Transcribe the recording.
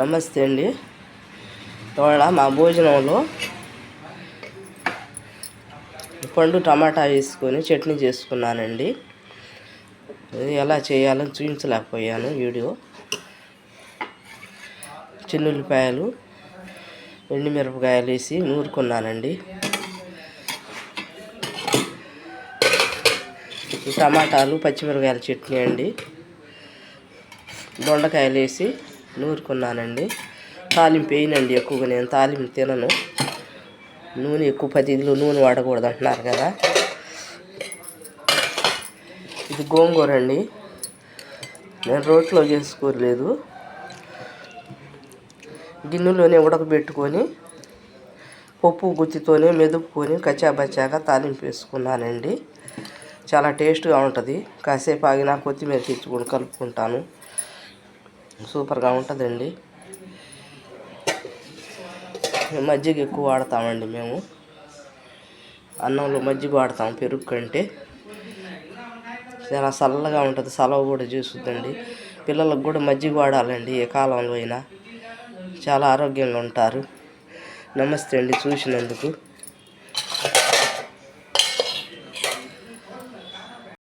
నమస్తే అండి. ఇవాళ మా భోజనంలో పండు టమాటా వేసుకొని చట్నీ చేసుకున్నానండి. ఎలా చేయాలని చూపించలేకపోయాను వీడియో. చిన్నుల్లిపాయలు ఎండుమిరపకాయలు వేసి నూరుకున్నానండి. టమాటాలు పచ్చిమిరపకాయల చట్నీ అండి. దొండకాయలు వేసి నూరుకున్నానండి. తాలింపు వేయనండి ఎక్కువగా నేను తాలింపు తినను. నూనె ఎక్కువ పదిలో నూనె వాడకూడదు అంటున్నారు కదా. ఇది గోంగూర అండి. నేను రోట్లో చేసుకోలేదు. గిన్నెలోనే ఉడకబెట్టుకొని పప్పు గుత్తితోనే మెదుపుకొని కచ్చాబచ్చాగా తాలింపు వేసుకున్నానండి. చాలా టేస్ట్గా ఉంటుంది. కాసేపు ఆగినా కొత్తిమీర తెచ్చుకొని కలుపుకుంటాను. సూపర్గా ఉంటుందండి. మజ్జిగ ఎక్కువ వాడతామండి మేము. అన్నంలో మజ్జిగ వాడతాం పెరుగు కంటే. చాలా చల్లగా ఉంటుంది సలవ కూడా చూస్తుందండి. పిల్లలకు కూడా మజ్జిగ వాడాలండి ఏ కాలంలో అయినా. చాలా ఆరోగ్యంగా ఉంటారు. నమస్తే అండి చూసినందుకు.